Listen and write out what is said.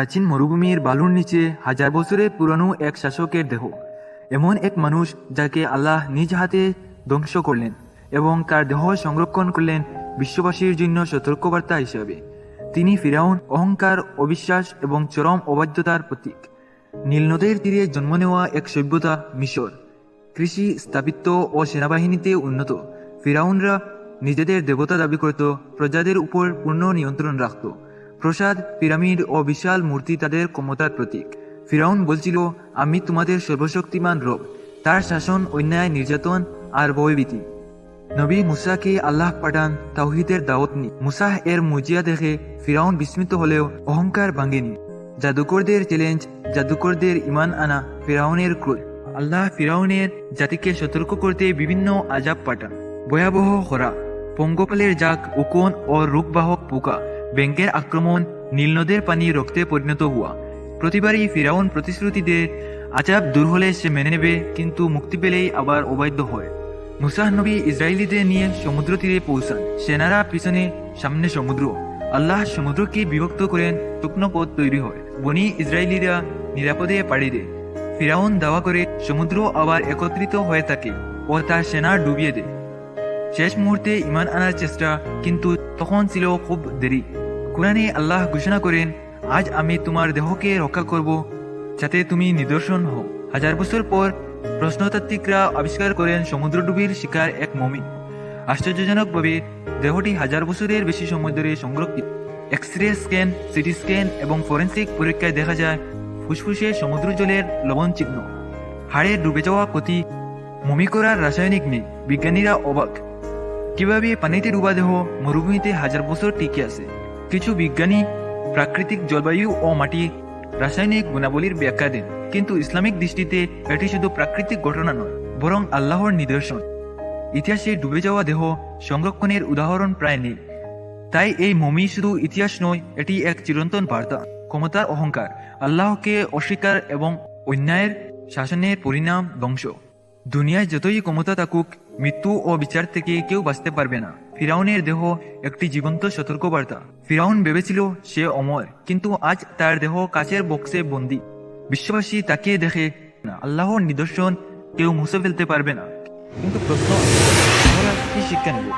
প্রাচীন মরুভূমির বালুর নিচে হাজার বছরের পুরনো এক শাসকের দেহ। এমন এক মানুষ যাকে আল্লাহ নিজ হাতে ধ্বংস করলেন এবং তার দেহ সংরক্ষণ করলেন বিশ্ববাসীর জন্য সতর্কবার্তা হিসাবে। তিনি ফিরাউন, অহংকার, অবিশ্বাস এবং চরম অবাধ্যতার প্রতীক। নীলনদের তীরে জন্ম নেওয়া এক সভ্যতা মিশর। কৃষি স্থাপিত্ব ও সেনাবাহিনীতে উন্নত। ফিরাউনরা নিজেদের দেবতা দাবি করত, প্রজাদের উপর পূর্ণ নিয়ন্ত্রণ রাখত। প্রসাদ, পিরামিড ও বিশাল মূর্তি তাদের ক্ষমতার প্রতীক। ফিরাউন বলছিল, আমি তোমাদের সর্বশক্তিমান রব। তার শাসন, অন্যায়, নির্যাতন আর ভয়ভীতি। নবী মুসাকে আল্লাহ পাঠান তাওহিদের দাওয়াত নি মুসাহ এর মুজিয়া দেখে ফিরাউন বিস্মিত হলেও অহংকার ভাঙেনি। জাদুকরদের চ্যালেঞ্জ জাদুকরদের ইমান আনা ফিরাউনের ক্রোধ। আল্লাহ ফিরাউনের জাতিকে সতর্ক করতে বিভিন্ন আজাব পাঠান। ভয়াবহ খরা, পঙ্গপালের জাক, উকন ও রূপবাহক পোকা। ব্যাংকের আক্রমণ নীলনদের পানি রক্তে পরিণত হওয়া প্রতিবারই ফিরাউন প্রতিশ্রুতি দেয় দূর হলে সে মেনে নেবে, কিন্তু মুক্তি পেলেই আবার অবাধ্য হয়। মুসাহ নবী ইসরায়েলিদের নিয়ে সমুদ্র তীরে পৌঁছান। সেনারা পিছনে সামনে সমুদ্র। আল্লাহ সমুদ্রকে বিভক্ত করেন শুকনো পথ তৈরি হয়। বনি ইসরায়েলিরা নিরাপদে পাড়ি দেয়। ফিরাউন দাওয়া করে সমুদ্র আবার একত্রিত হয়ে থাকে ও তার সেনা ডুবিয়ে দেয়। শেষ মুহূর্তে ইমান আনার চেষ্টা কিন্তু তখন ছিল খুব দেরি। কোরআনে আল্লাহ ঘোষণা করেন, আজ আমি তোমার দেহকে রক্ষা করব, যাতে তুমি নিদর্শন হও। হাজার বছর পর প্রশ্নতাত্ত্বিকরা আবিষ্কার করেন সমুদ্রডুবির শিকার এক মমি আশ্চর্যজনকভাবে, দেহটি হাজার বছরের বেশি সময় ধরে সংরক্ষিত। X ray scan, CT scan এবং ফরেন্সিক পরীক্ষায় দেখা যায়, ফুসফুসে সমুদ্র জলের লবণ চিহ্ন। হাড়ে ডুবে যাওয়া ক্ষতি মমি করার রাসায়নিক নেই, বিজ্ঞানীরা অবাক। কীভাবে পানিতে ডুবা দেহ, মরুভূমিতে হাজার বছর টিকে আছে? কিছু বিজ্ঞানী, প্রাকৃতিক জলবায়ু ও মাটি রাসায়নিক গুণাবলীর ব্যাখ্যা দেন। কিন্তু ইসলামিক দৃষ্টিতে এটি শুধু প্রাকৃতিক ঘটনা নয়, বরং আল্লাহর নিদর্শন। ইতিহাসে ডুবে যাওয়া দেহ সংরক্ষণের উদাহরণ প্রায় নেই। তাই এই মমি শুধু ইতিহাস নয়, এটি এক চিরন্তন বার্তা। ক্ষমতার অহংকার, আল্লাহকে অস্বীকার এবং অন্যায়ের শাসনের পরিণাম ধ্বংস। দুনিয়ায় যতই ক্ষমতা থাকুক, মৃত্যু ও বিচার থেকে কেউ বাঁচতে পারবে না। ফিরাউনের দেহ একটি জীবন্ত সতর্কবার্তা। ফিরাউন ভেবেছিল সে অমর, কিন্তু আজ তার দেহ কাচের বক্সে বন্দি। বিশ্ববাসী তাকে দেখে আল্লাহর নিদর্শন কেউ মুছে ফেলতে পারবে না। কিন্তু প্রশ্ন কি শিক্ষা নেব?